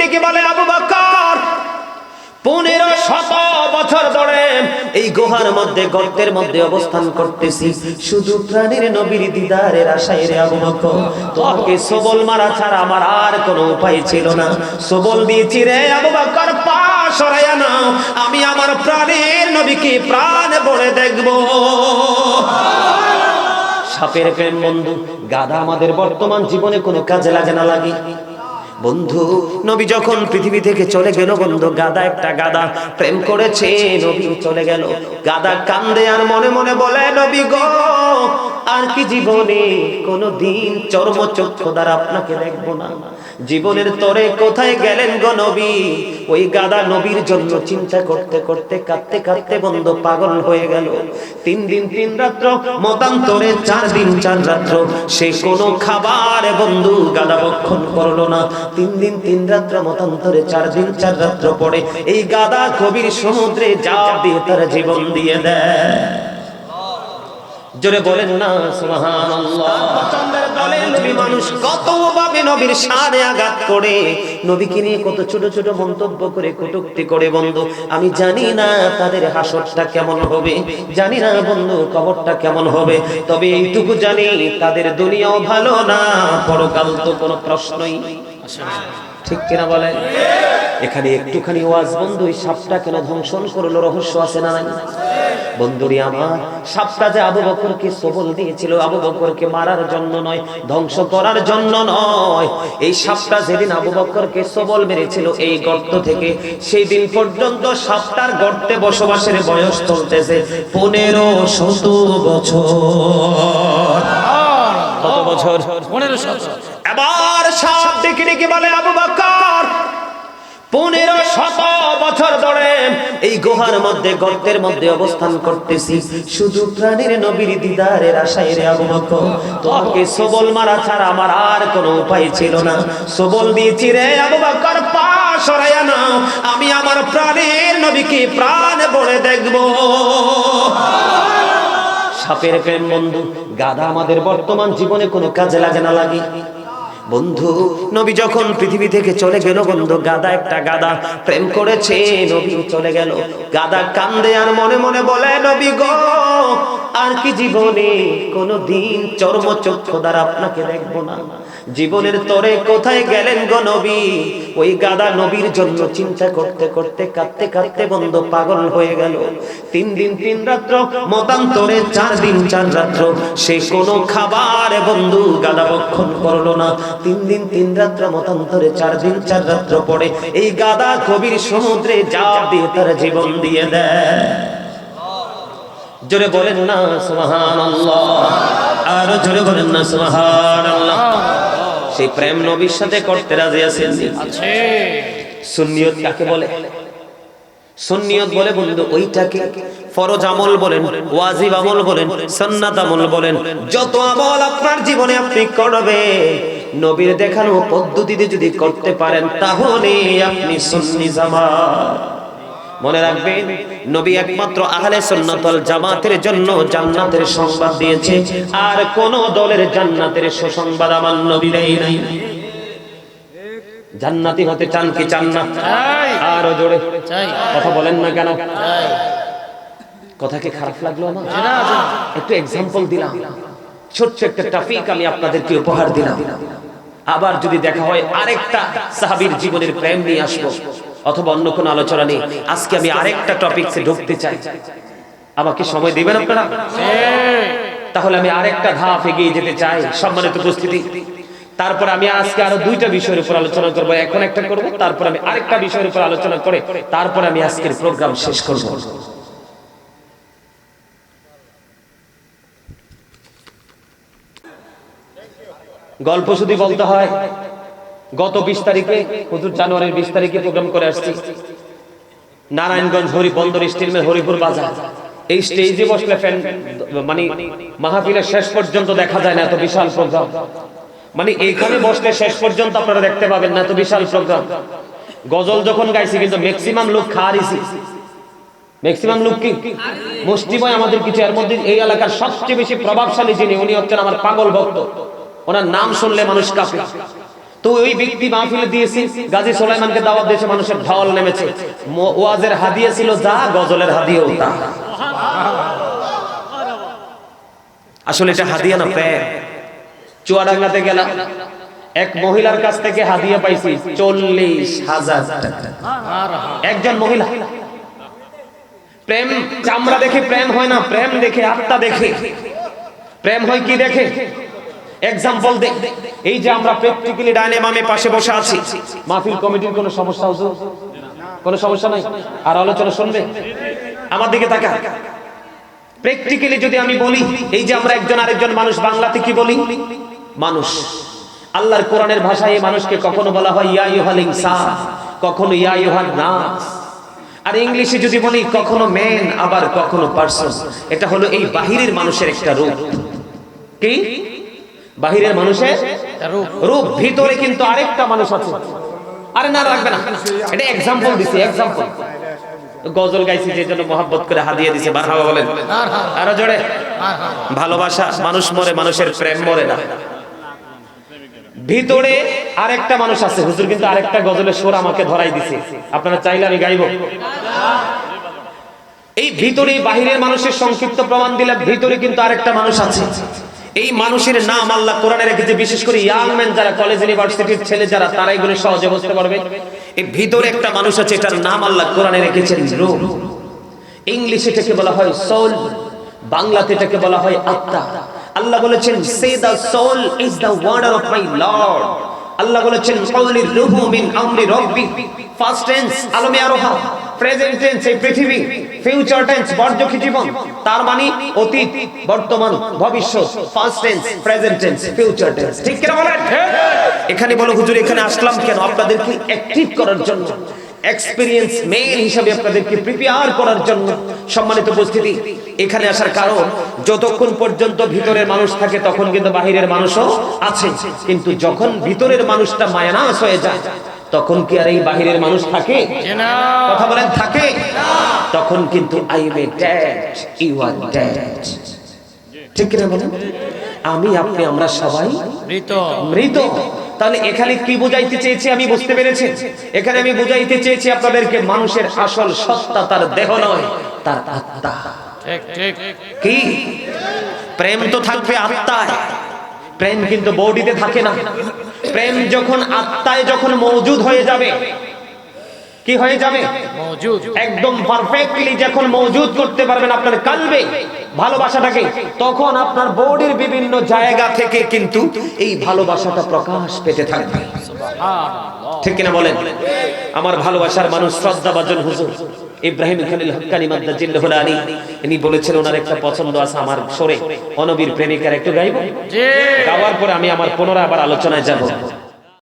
ডেকে বলে, আবু বকর পনেরো শত বছর ধরে এই গুহার মধ্যে, গর্তের মধ্যে অবস্থান করতেছি। শুধু প্রাণীর নবীর দিদারের আশায় রে আবু বকর তোমাকে সবল মারা ছাড়া আমার আর কোনো উপায় ছিল না। সবল দিয়েছি রে আবু বকর পা সরাইয়া নাও। আমি আমার প্রাণের নবীকে প্রাণ বলে দেখব। সাপের প্রেম বন্ধু, গাধা আমাদের বর্তমান জীবনে কোনো কাজে লাগে না লাগে। বন্ধু, নবী যখন পৃথিবী থেকে চলে গেল, বন্ধু, গাদা একটা গাদা প্রেম করেছে, নবী চলে গেল। গাদা কান্দে আর মনে মনে বলে, নবী গো, আর কি জীবনে কোনো দিন চর্ম চক্ষু দ্বারা আপনাকে দেখব না? জীবনের তরে কোথায় গেলেন গো নবী? ওই গাদা নবীর জন্য চিন্তা করতে করতে কাঁদতে কাঁদতে বন্ধু পাগল হয়ে গেল। তিন দিন, তিন রাত্র, মতান্তরে চার দিন, চার রাত্র সে কোনো খাবার বন্ধু গাদা বক্ষণ করল না। তিন দিন তিন রাত্র মতান্তরে চার দিন চার রাত্র পরে এই গাদা কবির সমুদ্রে যা দিয়ে তার জীবন দিয়ে দেয়। জোরে বলেন না সুবহানাল্লাহ। মানুষ কত ভাবে নবীর আঘাত করে? নবীকে নিয়ে কত ছোট ছোট মন্তব্য করে কটূক্তি করে বন্ধু আমি জানি না তাদের হাসরটা কেমন হবে জানি না বন্ধু কবরটা কেমন হবে তবে এইটুকু জানি তাদের দুনিয়াও ভালো না পরকাল তো কোনো প্রশ্নই ঠিক কিনা বলেন এখানে একটুখানি ওয়াজ বন্ধু এই সাপটা কেন ধ্বংসন করল? রহস্য আছে না নাই? বন্ধুরি আমার সাপটা যে আবু বকরকে সবল দিয়েছিল আবু বকরকে মারার জন্য নয় ধ্বংস করার জন্য নয়। এই সাপটা যেদিন আবু বকরকে সবল মেরেছিল এই গর্ত থেকে সেই দিন পর্যন্ত সাপটার গর্তে বসবাসের বয়স চলতেছে পনেরো শত বছর। কত বছর? পনেরো শত এবার সাপ ডেকে ডেকে বলে আবু বকর। পনেরো শত বছর ধরে এই গুহার মধ্যে, গর্তের মধ্যে অবস্থান করতেছি। শুধু প্রাণীর নবীর দিদারের আশায় রে আবু বকর। সবল মারা ছাড়া আমার আর কোনো উপায় ছিল না। সবল দিয়েছি রে আবু বকর, পা সরাইয়া নাও। আমি আমার প্রাণের নবীকে প্রাণ বলে দেখব। সাপের প্রেম বন্ধু, গাধা আমাদের বর্তমান জীবনে কোনো কাজে লাগে না লাগে। বন্ধু, নবী যখন পৃথিবী থেকে চলে গেল, বন্ধু, গাদা একটা গাদা প্রেম করেছে, নবী চলে গেল। গাদা কান্দে আর মনে মনে বলে, নবী গো আর কি জীবনে? কোনো দিন চর্ম চক্ষু দ্বারা আপনাকে দেখব না। জীবনের তরে কোথায় গেলেন গো নবী? ওই গাদা নবীর জন্য চিন্তা করতে করতে কাঁদতে কাঁদতে বন্ধ পাগল হয়ে গেল। তিন দিন, তিন রাত্র, মতান্তরে চার দিন, চার রাত্র সে কোনো খাবার বন্ধু গাদা বক্ষণ করল না। তিন দিন, তিন রাত্র, মতান্তরে চার দিন, চার রাত্র পরে এই গাদা কবির সমুদ্রে যা দিয়ে তার জীবন দিয়ে দেয়। জোরে বলেন না সুবহানাল্লাহ। আর জোরে বলেন না সুবহানাল্লাহ। সেই প্রেম নবীর সাথে করতে রাজি আছেন? আছে। সুন্নিয়ত কাকে বলে? সুন্নিয়ত বলে বন্ধু ওইটাকে। ফরজ আমল বলেন ওয়াজিব আমল বলেন সুন্নাত আমল বলেন যত আমল আপনার জীবনে আপনি করবেন নবীর দেখানো পদ্ধতিতে যদি করতে পারেন তাহলে আপনি সুন্নি জামাত। মনে রাখবেন নবী একমাত্র আহলে সুন্নাতল জামাতের জন্য জান্নাতের সংবাদ দিয়েছে। আর কোন দলের জান্নাতের সুসংবাদ আমার নবী দেয় নাই। জান্নাতি হতে চান কি চান না। আরও জোরে। চাই। কথা বলেন না কেন? চাই। কথা কি খারাপ লাগল আমার। একটু এক্সাম্পল দিলাম। ছোট্ট একটা টপিক আমি আপনাদেরকে উপহার দিলাম। আবার যদি দেখা হয় আরেকটা সাহাবীর জীবনের প্রেম নিয়ে আসব। অথবা অন্য কোনো আলোচনা নেই আজকে আমি আরেকটা টপিকসে ঢুকতে চাই। আমাকে সময় দিবেন আপনারা? তাহলে আমি আরেকটা ধাপ এগিয়ে যেতে চাই, সম্মানিত উপস্থিতি। তারপর আমি আজকে আরও দুইটা বিষয়ের উপর আলোচনা করব, এখন একটা করব, তারপর আমি আরেকটা বিষয়ের উপর আলোচনা করে তারপর আমি আজকের প্রোগ্রাম শেষ করব। গল্প শুধু বলতে হয় গত বিশ তারিখে, হুজুর জানুয়ারির বিশ তারিখে প্রোগ্রাম করে আসছি। নারায়ণগঞ্জ হরি বন্দর স্টিল মিল হরিপুর বাজার। এই স্টেজে বসলে ফ্যান মানে মাহফিলের শেষ পর্যন্ত দেখা যায় না, এত বিশাল প্রোগ্রাম মানে এইখানে বসলে শেষ পর্যন্ত আপনারা দেখতে পাবেন না, এত বিশাল প্রোগ্রাম গজল যখন গাইছি, কিন্তু ম্যাক্সিমাম লোক খারিছি ম্যাক্সিমাম লোক কি? মুষ্টিময় আমাদের কিছু এর মধ্যে এই এলাকার সবচেয়ে বেশি প্রভাবশালী যিনি, উনি হচ্ছেন আমার পাগল ভক্ত। ওনার নাম শুনলে মানুষ কাঁপে। তো ওই ব্যক্তি মাহফিলে দিয়েছি, গাজী সোলাইমানকে দাওয়াত দিয়েছে, মানুষের ঢল নেমেছে। ওয়াজের হাদিয়ে ছিল যা, গজলের হাদিয়েও তা। আসলে এটা হাদিয়া না প্রেম চুয়াডাঙ্গাতে গেলাম, এক মহিলার কাছ থেকে হাদিয়া পাইছি, চল্লিশ হাজার টাকা। একজন মহিলা। প্রেম, চামড়া দেখে প্রেম হয় না, প্রেম দেখে আত্মা দেখে। প্রেম হয় কি দেখে? এক্সাম্পল দে। এই যে আমরা প্র্যাকটিক্যালি ডাইনে বামে পাশে বসে আছি। মাহফিল কমিটির কোনো সমস্যা হচ্ছে কোনো সমস্যা নাই? আর আলোচনা শুনবে? আমার দিকে তাকা প্র্যাকটিক্যালি যদি আমি বলি এই যে আমরা একজন আরেকজন মানুষ বাংলাতে কি বলি? মানুষ। আল্লাহর কোরআনের ভাষায় এই মানুষকে কখনো বলা হয় ইয়া ইউহাল ইনসান কখনো ইয়া ইউহান নাস আর ইংলিশে যদি বলি কখনো ম্যান আবার কখনো পার্সন এটা হলো এই বাহিরের মানুষের একটা রূপ। কি? বাহিরের মানুষের রূপ, ভিতরে কিন্তু আরেকটা মানুষ আছে। আরে না, রাখবে না। এটা এক্সাম্পল দিছি এক্সাম্পল গজল গাইছি যে জন্য মহাব্বত করে হাদিয়ে দিছে, বারহাবা বলেন। আরও জোরে। ভালোবাসা, মানুষ মরে, মানুষের প্রেম মরে না। ভিতরে আরেকটা মানুষ আছে, হুজুর কিন্তু আরেকটা গজলের সুর আমাকে ধরাই দিছে। আপনারা চাইলে আমি গাইবো। এই ভিতরে বাহিরের মানুষের সংক্ষিপ্ত প্রমাণ দিলাম ভিতরে কিন্তু আরেকটা মানুষ আছে। এই মানুষের নাম আল্লাহ কোরআনে রেখেছে, বিশেষ করে ইয়াং ম্যান যারা কলেজ ইউনিভার্সিটির ছেলে যারা, তারা এগুলো সহজে বুঝতে পারবে। এই ভিতরে একটা মানুষ আছে, এটার নাম আল্লাহ কোরআনে রেখেছেন রূহ ইংলিশে এটাকে বলা হয় সোল বাংলাতে এটাকে বলা হয় আত্মা। আল্লাহ বলেছেন সে the soul is the order of my lord Allah বলেছেন কওলি রুহু মিন আমরি রব্বি ফার্স্ট টেন্স আলমে আরোহা। প্রেজেন্ট টেন্স এই পৃথিবী। ফিউচার টেন্স বর্তমান জীবন তার মানে অতীত বর্তমান ভবিষ্যৎ past tense present tense future tense ঠিক কিনা বলেন এখানে বলো হুজুর, এখানে আসলাম কেন? আপনাদেরকে অ্যাক্টিভ করার জন্য এক্সপিরিয়েন্স মেন হিসাবে আপনাদেরকে প্রিপেয়ার করার জন্য সম্মানিত উপস্থিতি। এখানে আসার কারণ, যতক্ষণ পর্যন্ত ভিতরের মানুষ থাকে, তখন কিন্তু বাহিরের মানুষও আছে কিন্তু যখন ভিতরের মানুষটা মায়ানাস হয়ে যায় তখন কি আর এই বাহিরের মানুষ থাকে? কথা বলেন থাকে। তখন কিন্তু I am a dad you are dad ঠিক কিনা বলেন? আমি আপনি আমরা সবাই মৃত। মৃত। তাহলে এখানে কি বুঝাইতে চেয়েছি আমি বুঝতে পেরেছি এখানে আমি বুঝাইতে চেয়েছি আপনাদেরকে মানুষের আসল সত্তা তার দেহ নয় তার আত্মা। ঠিক ঠিক। কি? প্রেম তো থাকবে আত্মায়। প্রেম কিন্তু বডিতে থাকে না। প্রেম যখন আত্মায় যখন মজুদ হয়ে যাবে কি হয়ে যাবে? একদম পারফেক্টলি যখন মজুদ করতে পারবেন আপনার কালবে ভালোবাসাটাকে তখন আপনার বডির বিভিন্ন জায়গা থেকে কিন্তু এই ভালোবাসাটা প্রকাশ পেতে থাকবে। ঠিক কিনা বলেন? আমার ভালোবাসার মানুষ শ্রদ্ধাভাজন হুজুর। ইব্রাহিম খলিল হক্কানি মাদ্দা জিল্লাহুল আলী ইনি বলেছেন ওনার একটা পছন্দ আছে আমার সরে অনবীর প্রেমিকার একটু গাইব? জি। গাওয়ার পরে আমি আমার পুনরায় আবার আলোচনায় যাব।